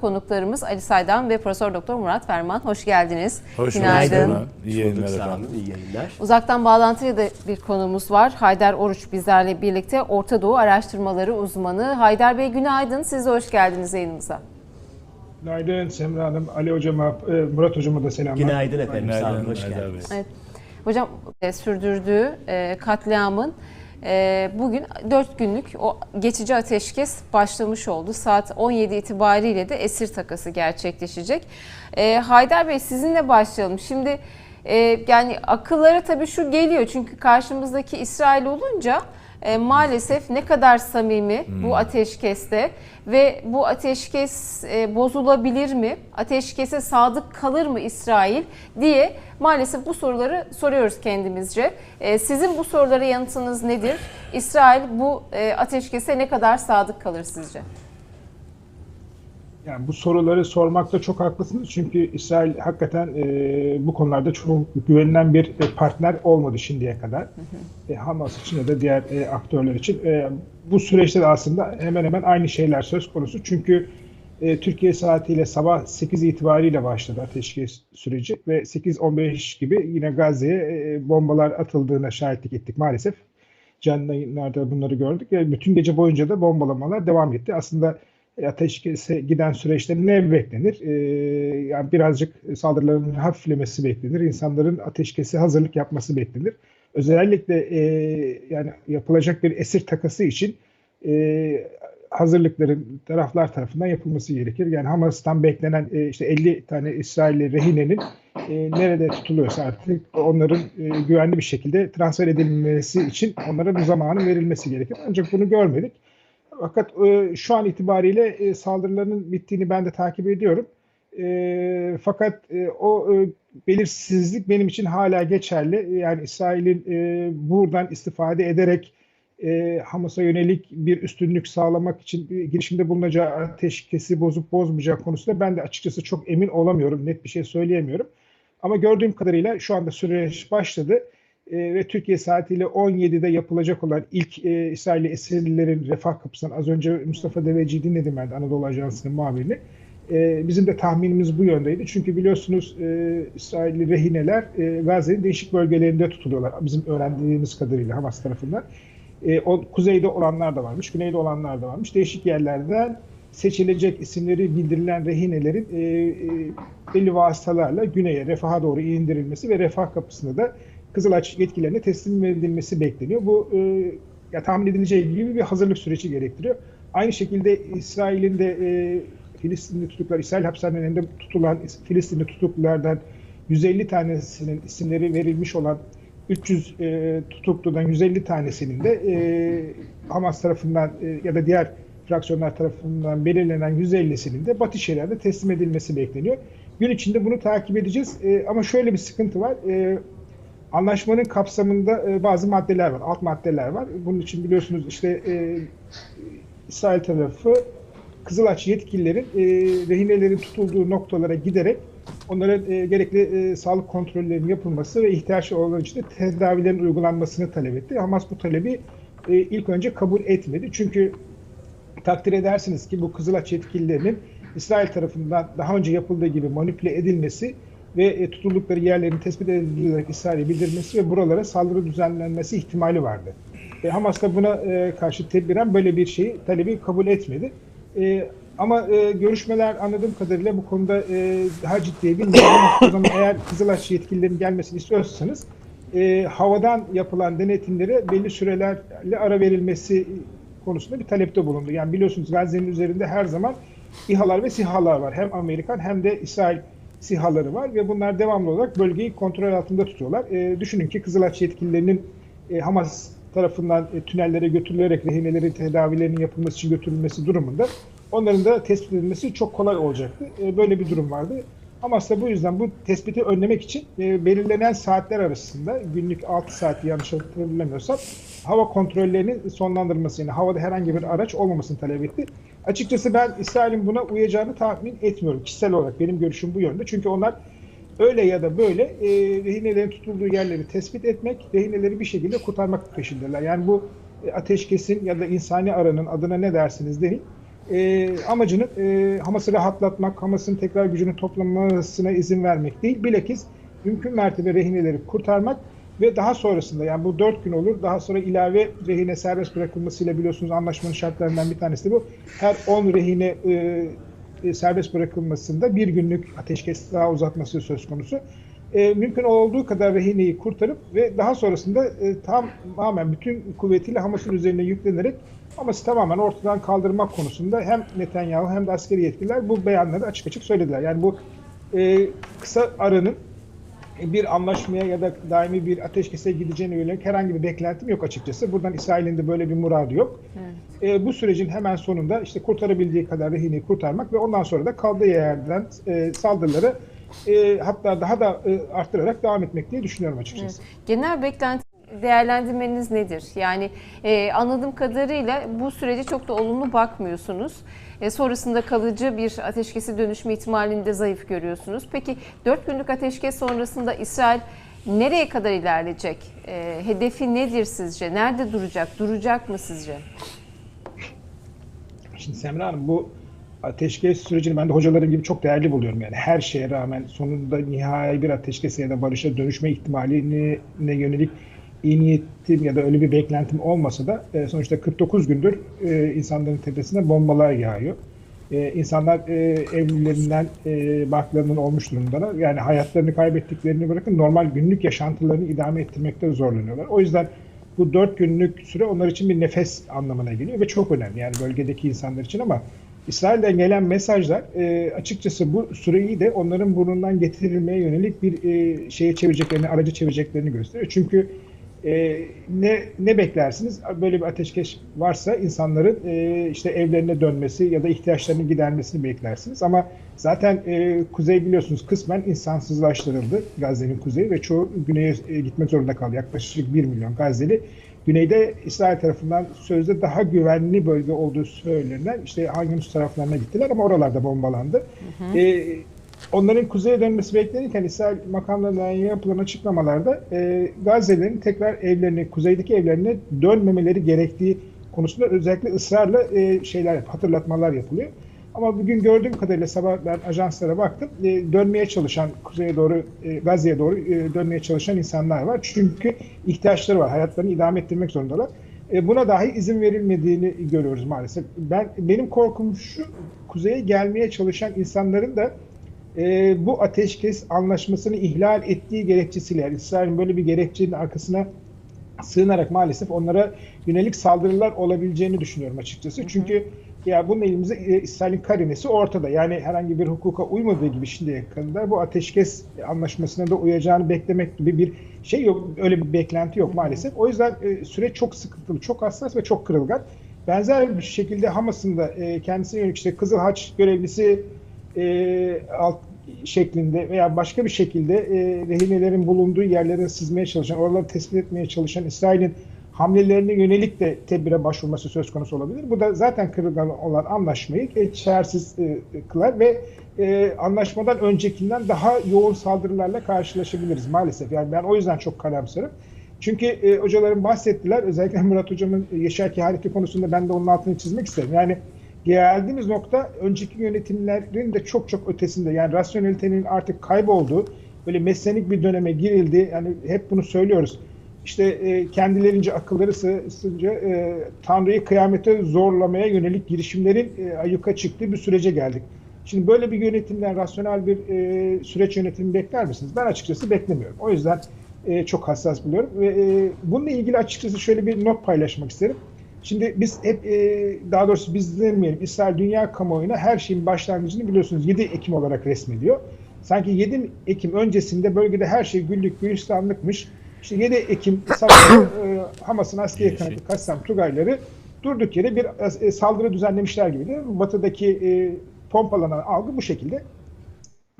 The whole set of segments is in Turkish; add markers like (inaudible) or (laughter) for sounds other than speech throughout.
Konuklarımız Ali Saydam ve Profesör Doktor Murat Ferman. Hoş geldiniz. Hoş Günaydın. bulduk. İyi yayınlar efendim. iyi yayınlar. Uzaktan bağlantıya da bir konumuz var. Haydar Oruç bizlerle birlikte Orta Doğu Araştırmaları uzmanı. Haydar Bey günaydın. Siz de hoş geldiniz yayınımıza. Günaydın Semra Hanım, Ali Hocama, e, Murat Hocama da selamlar. Günaydın efendim, sağ olun, hoş geldiniz. Evet. Hocam e, sürdürdüğü e, katliamın bugün 4 günlük o geçici ateşkes başlamış oldu. Saat 17 itibariyle de esir takası gerçekleşecek. E, Haydar Bey sizinle başlayalım. Şimdi e, yani akıllara tabii şu geliyor çünkü karşımızdaki İsrail olunca e, maalesef ne kadar samimi bu ateşkeste ve bu ateşkes e, bozulabilir mi? Ateşkese sadık kalır mı İsrail diye maalesef bu soruları soruyoruz kendimizce. E, sizin bu sorulara yanıtınız nedir? İsrail bu e, ateşkese ne kadar sadık kalır sizce? Yani bu soruları sormakta çok haklısınız çünkü İsrail hakikaten e, bu konularda çok güvenilen bir e, partner olmadı şimdiye kadar. E, Hamas için ya da diğer e, aktörler için. E, bu süreçte de aslında hemen hemen aynı şeyler söz konusu. Çünkü e, Türkiye saatiyle sabah 8 itibariyle başladı ateşkes süreci ve 8.15 gibi yine Gazze'ye e, bombalar atıldığına şahitlik ettik maalesef. Canlı yayınlarda bunları gördük. ve bütün gece boyunca da bombalamalar devam etti. Aslında e, ateşkese giden süreçte ne beklenir? Ee, yani birazcık saldırıların hafiflemesi beklenir. İnsanların ateşkese hazırlık yapması beklenir. Özellikle e, yani yapılacak bir esir takası için e, hazırlıkların taraflar tarafından yapılması gerekir. Yani Hamas'tan beklenen e, işte 50 tane İsrailli rehinenin e, nerede tutuluyorsa artık onların e, güvenli bir şekilde transfer edilmesi için onlara bu zamanın verilmesi gerekir. Ancak bunu görmedik. Fakat e, şu an itibariyle e, saldırıların bittiğini ben de takip ediyorum. E, fakat e, o belirsizlik benim için hala geçerli. Yani İsrail'in e, buradan istifade ederek Hamas'a yönelik bir üstünlük sağlamak için girişimde bulunacağı ateşkesi bozup bozmayacağı konusunda ben de açıkçası çok emin olamıyorum. Net bir şey söyleyemiyorum. Ama gördüğüm kadarıyla şu anda süreç başladı. E, ve Türkiye saatiyle 17'de yapılacak olan ilk e, İsrailli esirlerin refah kapısından az önce Mustafa Deveci'yi dinledim ben de Anadolu Ajansı'nın muhabirini. E, bizim de tahminimiz bu yöndeydi. Çünkü biliyorsunuz e, İsrailli rehineler e, Gazze'nin değişik bölgelerinde tutuluyorlar. Bizim öğrendiğimiz kadarıyla Hamas tarafından. E, o, kuzeyde olanlar da varmış, güneyde olanlar da varmış. Değişik yerlerden seçilecek isimleri bildirilen rehinelerin e, e, belli vasıtalarla güneye, refaha doğru indirilmesi ve refah kapısında da Kızılaç yetkilerine teslim edilmesi bekleniyor. Bu e, ya tahmin edileceği gibi bir hazırlık süreci gerektiriyor. Aynı şekilde İsrail'in de e, Filistinli tutuklar, İsrail hapishanelerinde tutulan Filistinli tutuklulardan 150 tanesinin isimleri verilmiş olan 300 e, tutukludan 150 tanesinin de e, Hamas tarafından e, ya da diğer fraksiyonlar tarafından belirlenen 150'sinin de Batı Şeria'da teslim edilmesi bekleniyor. Gün içinde bunu takip edeceğiz. E, ama şöyle bir sıkıntı var. E, Anlaşmanın kapsamında e, bazı maddeler var, alt maddeler var. Bunun için biliyorsunuz işte e, İsrail tarafı Kızılaç yetkililerin e, rehinelerin tutulduğu noktalara giderek onların e, gerekli e, sağlık kontrollerinin yapılması ve ihtiyaç olan işte tedavilerin uygulanmasını talep etti. Hamas bu talebi e, ilk önce kabul etmedi. Çünkü takdir edersiniz ki bu Kızılaç yetkililerinin İsrail tarafından daha önce yapıldığı gibi manipüle edilmesi ve e, tutuldukları yerlerin tespit edilerek İsrail'e bildirilmesi ve buralara saldırı düzenlenmesi ihtimali vardı. E, Hamas da buna e, karşı tedbiren böyle bir şeyi talebi kabul etmedi. E, ama e, görüşmeler anladığım kadarıyla bu konuda e, daha ciddiye zaman eğer Kızılaç yetkililerin gelmesini istiyorsanız e, havadan yapılan denetimlere belli sürelerle ara verilmesi konusunda bir talepte bulundu. Yani biliyorsunuz Gazze'nin üzerinde her zaman İHA'lar ve SİHA'lar var. Hem Amerikan hem de İsrail SİHA'ları var ve bunlar devamlı olarak bölgeyi kontrol altında tutuyorlar. E, düşünün ki Kızılaç yetkililerinin e, Hamas tarafından e, tünellere götürülerek rehinelerin tedavilerinin yapılması için götürülmesi durumunda onların da tespit edilmesi çok kolay olacaktı. E, böyle bir durum vardı. Hamas da bu yüzden bu tespiti önlemek için e, belirlenen saatler arasında günlük 6 saat yanlış hatırlamıyorsam hava kontrollerinin sonlandırılması yani havada herhangi bir araç olmamasını talep etti. Açıkçası ben İsrail'in buna uyacağını tahmin etmiyorum. Kişisel olarak benim görüşüm bu yönde. Çünkü onlar öyle ya da böyle e, rehinelerin tutulduğu yerleri tespit etmek, rehineleri bir şekilde kurtarmak peşindeler. Yani bu e, ateşkesin ya da insani aranın adına ne dersiniz deyin. e, amacının e, Hamas'ı rahatlatmak, Hamas'ın tekrar gücünü toplamasına izin vermek değil. Bilakis mümkün mertebe rehineleri kurtarmak ve daha sonrasında yani bu dört gün olur. Daha sonra ilave rehine serbest bırakılmasıyla biliyorsunuz anlaşmanın şartlarından bir tanesi de bu. Her 10 rehine e, e, serbest bırakılmasında bir günlük ateşkes daha uzatması söz konusu. E, mümkün olduğu kadar rehineyi kurtarıp ve daha sonrasında e, tamamen bütün kuvvetiyle Hamas'ın üzerine yüklenerek Hamas'ı tamamen ortadan kaldırmak konusunda hem Netanyahu hem de askeri yetkililer bu beyanları açık açık söylediler. Yani bu e, kısa aranın bir anlaşmaya ya da daimi bir ateşkese gideceğine yönelik herhangi bir beklentim yok açıkçası. Buradan İsrail'in de böyle bir muradı yok. Evet. E, bu sürecin hemen sonunda işte kurtarabildiği kadar rehineyi kurtarmak ve ondan sonra da kaldığı yerden e, saldırıları e, hatta daha da e, arttırarak devam etmek diye düşünüyorum açıkçası. Evet. Genel beklenti değerlendirmeniz nedir? Yani e, anladığım kadarıyla bu sürece çok da olumlu bakmıyorsunuz. E, sonrasında kalıcı bir ateşkesi dönüşme ihtimalini de zayıf görüyorsunuz. Peki 4 günlük ateşkes sonrasında İsrail nereye kadar ilerleyecek? E, hedefi nedir sizce? Nerede duracak? Duracak mı sizce? Şimdi Semra Hanım bu ateşkes sürecini ben de hocalarım gibi çok değerli buluyorum. Yani her şeye rağmen sonunda nihai bir ateşkese ya da barışa dönüşme ihtimaline yönelik iyi niyetim ya da öyle bir beklentim olmasa da e, sonuçta 49 gündür e, insanların tepesine bombalar yağıyor. E, insanlar e, evlilerinden, e, barklarından olmuş durumdalar. Yani hayatlarını kaybettiklerini bırakın normal günlük yaşantılarını idame ettirmekte zorlanıyorlar. O yüzden bu dört günlük süre onlar için bir nefes anlamına geliyor ve çok önemli yani bölgedeki insanlar için ama İsrail'den gelen mesajlar e, açıkçası bu süreyi de onların burnundan getirilmeye yönelik bir e, şeye çevireceklerini, aracı çevireceklerini gösteriyor. Çünkü e, ne ne beklersiniz? Böyle bir ateşkes varsa insanların e, işte evlerine dönmesi ya da ihtiyaçlarını gidermesini beklersiniz. Ama zaten e, kuzey biliyorsunuz kısmen insansızlaştırıldı Gazze'nin kuzeyi ve çoğu güneye e, gitmek zorunda kaldı. Yaklaşık 1 milyon Gazze'li güneyde İsrail tarafından sözde daha güvenli bölge olduğu söylenen işte Hangi taraflarına gittiler ama oralarda bombalandı. Hı hı. E, onların kuzeye dönmesi beklenirken İsrail makamlarından yapılan açıklamalarda e, Gazze'lerin tekrar evlerine, kuzeydeki evlerine dönmemeleri gerektiği konusunda özellikle ısrarla e, şeyler hatırlatmalar yapılıyor. Ama bugün gördüğüm kadarıyla sabah ben ajanslara baktım. E, dönmeye çalışan, kuzeye doğru, e, Gazze'ye doğru e, dönmeye çalışan insanlar var. Çünkü ihtiyaçları var. Hayatlarını idame ettirmek zorundalar. E, buna dahi izin verilmediğini görüyoruz maalesef. Ben Benim korkum şu, kuzeye gelmeye çalışan insanların da e, bu ateşkes anlaşmasını ihlal ettiği gerekçesiyle yani İsrail'in böyle bir gerekçenin arkasına sığınarak maalesef onlara yönelik saldırılar olabileceğini düşünüyorum açıkçası. Hı hı. Çünkü ya bunun elimizde e, İsrail'in karinesi ortada. Yani herhangi bir hukuka uymadığı gibi şimdiye kadar bu ateşkes anlaşmasına da uyacağını beklemek gibi bir şey yok. Öyle bir beklenti yok maalesef. O yüzden e, süreç çok sıkıntılı, çok hassas ve çok kırılgan. Benzer bir şekilde Hamas'ın da e, kendisine yönelik işte Kızıl Haç görevlisi e, alt şeklinde veya başka bir şekilde e, rehinelerin bulunduğu yerlere sızmaya çalışan, oraları tespit etmeye çalışan İsrail'in hamlelerine yönelik de tedbire başvurması söz konusu olabilir. Bu da zaten kırılgan olan anlaşmayı geçersiz e, kılar ve e, anlaşmadan öncekinden daha yoğun saldırılarla karşılaşabiliriz maalesef. Yani ben o yüzden çok karamsarım. Çünkü e, hocalarım bahsettiler. Özellikle Murat hocamın yaşar kehaneti konusunda ben de onun altını çizmek isterim. Yani geldiğimiz nokta önceki yönetimlerin de çok çok ötesinde. Yani rasyonelitenin artık kaybolduğu, böyle meslenik bir döneme girildi. Yani hep bunu söylüyoruz. İşte e, kendilerince akılları sığınca e, Tanrı'yı kıyamete zorlamaya yönelik girişimlerin e, ayyuka çıktığı bir sürece geldik. Şimdi böyle bir yönetimden rasyonel bir e, süreç yönetimi bekler misiniz? Ben açıkçası beklemiyorum. O yüzden e, çok hassas buluyorum. Ve e, bununla ilgili açıkçası şöyle bir not paylaşmak isterim. Şimdi biz hep e, daha doğrusu biz demeyelim İsrail dünya kamuoyuna her şeyin başlangıcını biliyorsunuz 7 Ekim olarak resmediyor. Sanki 7 Ekim öncesinde bölgede her şey güllük gülistanlıkmış. İşte 7 Ekim sabahı e, Hamas'ın askeri kanadı Kassam Tugayları durduk yere bir e, saldırı düzenlemişler gibiydi. Batı'daki e, pompalanan algı bu şekilde.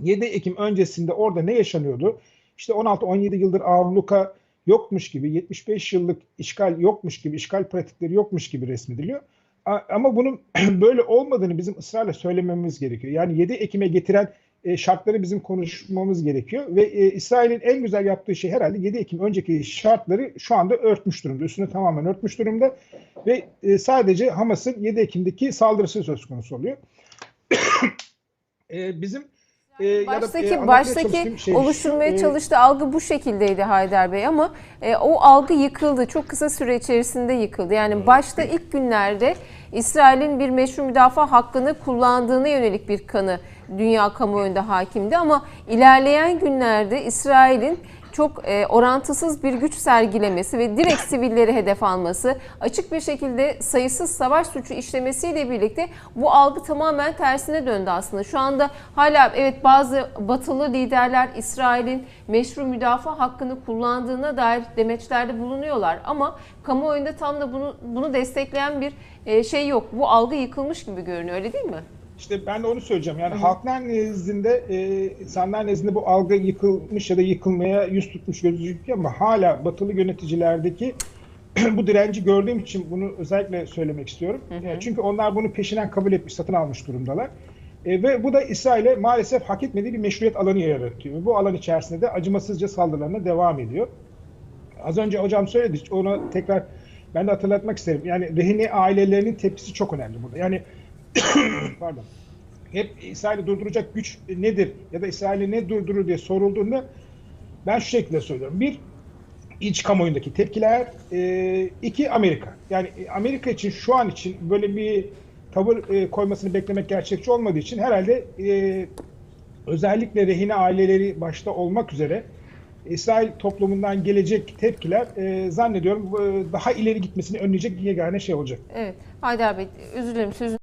7 Ekim öncesinde orada ne yaşanıyordu? İşte 16-17 yıldır avluka yokmuş gibi, 75 yıllık işgal yokmuş gibi, işgal pratikleri yokmuş gibi resmediliyor. Ama bunun (clears throat) böyle olmadığını bizim ısrarla söylememiz gerekiyor. Yani 7 Ekim'e getiren e, şartları bizim konuşmamız gerekiyor. Ve e, İsrail'in en güzel yaptığı şey herhalde 7 Ekim önceki şartları şu anda örtmüş durumda. Üstünü tamamen örtmüş durumda. Ve e, sadece Hamas'ın 7 Ekim'deki saldırısı söz konusu oluyor. (clears throat) Bizim e, ya da, Baştaki e, baştaki şey, oluşturmaya e, çalıştığı algı bu şekildeydi Haydar Bey ama e, o algı yıkıldı. Çok kısa süre içerisinde yıkıldı. Yani başta ilk günlerde İsrail'in bir meşru müdafaa hakkını kullandığına yönelik bir kanı dünya kamuoyunda hakimdi ama ilerleyen günlerde İsrail'in çok e, orantısız bir güç sergilemesi ve direkt sivilleri hedef alması, açık bir şekilde sayısız savaş suçu işlemesiyle birlikte bu algı tamamen tersine döndü aslında. Şu anda hala evet bazı batılı liderler İsrail'in meşru müdafaa hakkını kullandığına dair demeçlerde bulunuyorlar ama kamuoyunda tam da bunu bunu destekleyen bir e, şey yok. Bu algı yıkılmış gibi görünüyor öyle değil mi? İşte ben de onu söyleyeceğim. Yani halklar nezdinde, e, insanlar nezdinde bu algı yıkılmış ya da yıkılmaya yüz tutmuş gözüküyor ama hala batılı yöneticilerdeki (clears throat) bu direnci gördüğüm için bunu özellikle söylemek istiyorum. E, Çünkü onlar bunu peşinen kabul etmiş, satın almış durumdalar. E, ve bu da İsrail'e maalesef hak etmediği bir meşruiyet alanı yaratıyor. Bu alan içerisinde de acımasızca saldırılarına devam ediyor. Az önce hocam söyledi, onu tekrar ben de hatırlatmak isterim. Yani rehine ailelerinin tepkisi çok önemli burada. Yani (coughs) pardon. Hep İsrail'i durduracak güç nedir ya da İsrail'i ne durdurur diye sorulduğunda ben şu şekilde söylüyorum. Bir, iç kamuoyundaki tepkiler. e, iki, Amerika. Yani e, Amerika için şu an için böyle bir tavır e, koymasını beklemek gerçekçi olmadığı için herhalde e, özellikle rehine aileleri başta olmak üzere İsrail toplumundan gelecek tepkiler e, zannediyorum e, daha ileri gitmesini önleyecek yegane şey olacak. Evet. Haydar Bey özür dilerim sözünü